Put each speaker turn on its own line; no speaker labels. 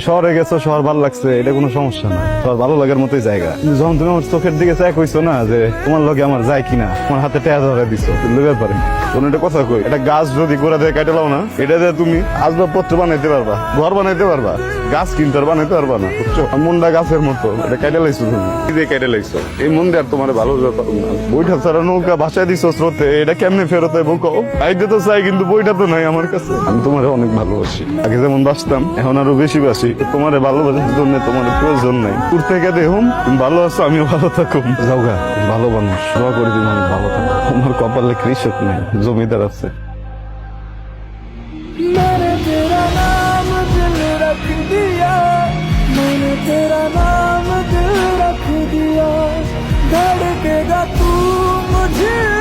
শহরে গেছো, শহর ভালো লাগছে, এটা কোনো সমস্যা না। শহর ভালো লাগার মতোই জায়গা। যখন তুমি আমার চোখের দিকে চাই কইছো না যে তোমার লগে আমার যায় কিনা, তোমার হাতে টেয়া ধরে দিছো লেবার পারে কোন একটা কথা কই এটা গাছ যদি গোড়া দিয়ে কেটে লাও না, এটা দিয়ে তুমি আসবাবপত্র বানাইতে পারবা, ঘর বানাইতে পারবা। গাছ কিনতে পারবা না বুঝছ? আর মনটা গাছের মতো। এটা কেটে লাইছো তুমি। কি দিয়ে কেটে লাইছো। এই মন দিয়ে আর তোমার ভালো ব্যাপার না। বইটা ছাড়া নৌকা ভাষায় দিছো স্রোতে। এটা কেমনে ফেরত হয় বুকো আইতে তো চাই, কিন্তু বইটা তো নাই আমার কাছে। আমি তোমার অনেক ভালোবাসি। আগে যেমন বাসতাম এখন আরও বেশি বাসি তোমার ভালোবাসার জন্য তোমার প্রয়োজন নাই। দূর থেকে দেখুন ভালো আছো, আমিও ভালো থাকুম। যাও গা ভালো মানুষ। দোয়া করে দিন ভালো থাকো আমার কপালে কৃষক নাই, জমিদার আছে। तेरा नाम दिल रख दिया धड़केगा तू मुझे।